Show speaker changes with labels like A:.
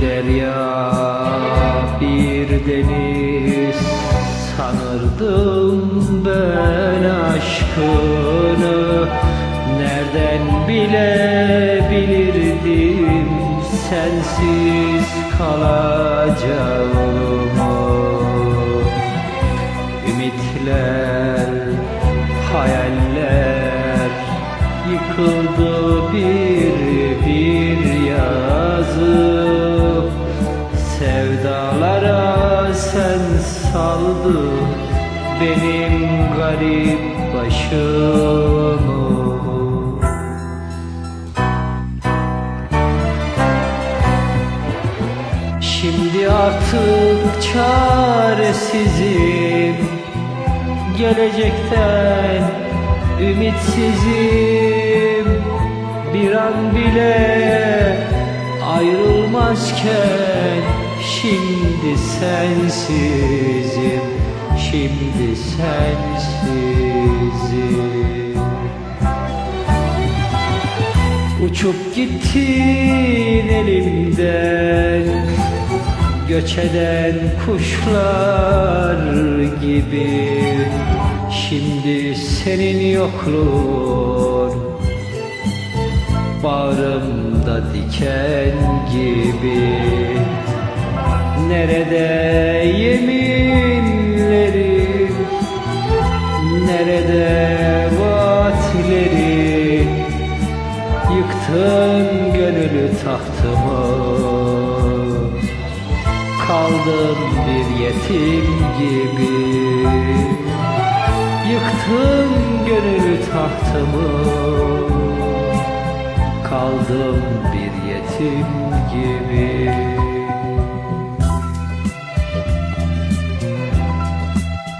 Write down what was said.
A: derya bir deniz. Sanırdım ben aşkını Nereden bilebilirdim? Sensiz kalacağımı. Ümitler, hayaller yıkıldı bir bir Sevdalara sen saldı benim garip başımı. Şimdi artık çaresizim Gelecekten ümitsizim. Bir an bile ayrılmazken Şimdi sensizim Şimdi sensizim. Uçup gittin elimden Göç eden kuşlar gibi. Şimdi senin yokluğun Bağrımda diken gibi Nerede yeminlerim Nerede vaatlerim Yıktın gönülü tahtımı. Kaldım bir yetim gibi. Yıktın gönülü tahtımı. Kaldım bir yetim gibi